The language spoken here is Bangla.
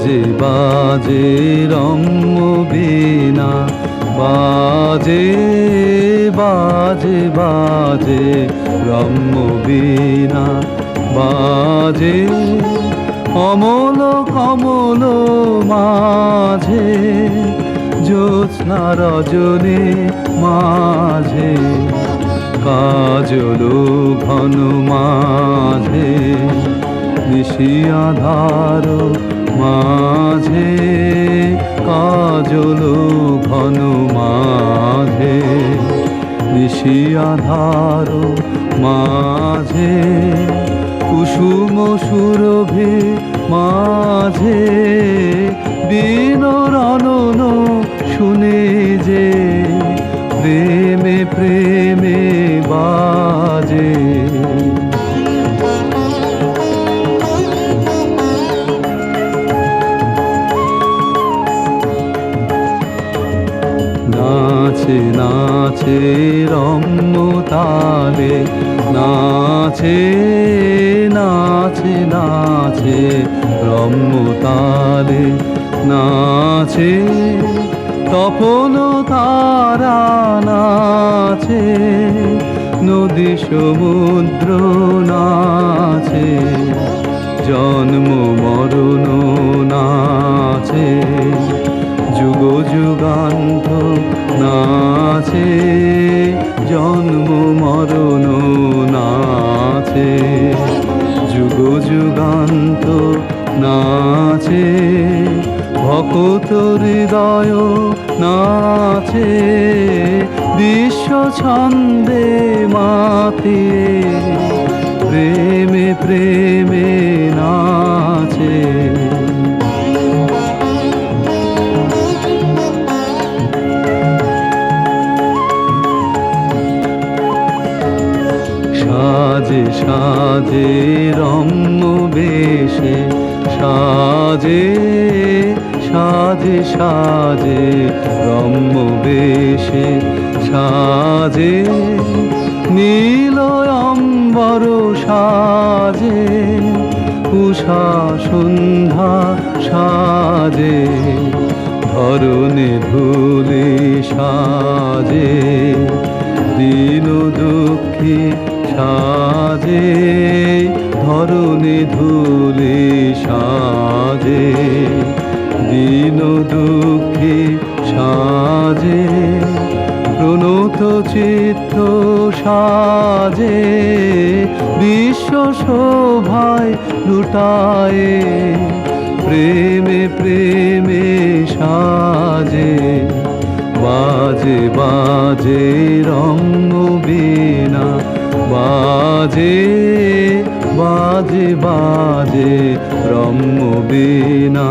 বাজে বাজে রম্য বীণা বাজে বাজে বাজে রম্য বীণা বাজে, অমল, কমল মাঝে, জ্যোৎস্না রজনী মাঝে, কাজল ঘন মাঝে, নিশি আধার মাঝে, কাজল ঘন মাঝে নিশি আধার মাঝে, কুসুম সুরভে মাঝে বিনরনন শুনে যে প্রেমে প্রেমে বাজে। নাচে নাচে রম্য তালে নাচে নাচে নাচে রম্য তালে নাচে তপন তারা, নাচে নদী সমুদ্র নাচে নাচে যুগ যুগান্ত নাচে ভকত হৃদয় নাচে বিশ্ব ছন্দে মাতিয়ে প্রেমে প্রেমে নাচে। সাজে সাজে রম্য বেশে, সাজে সাজে সাজে রম্য বেশে, সাজে নীল অম্বর সাজে, উষা সন্ধ্যা সাজে ধরনে ধুলি সাজে দিন দুঃখী সাজে ধরনে ধুলি সাজে। দিন দুঃখী সাজে, প্রণত চিত্ত সাজে। বিশ্ব শোভায় লুটায়, প্রেমে প্রেমে বাজে বাজে বিনা বাজে বাজে বাজে রম্য বীণা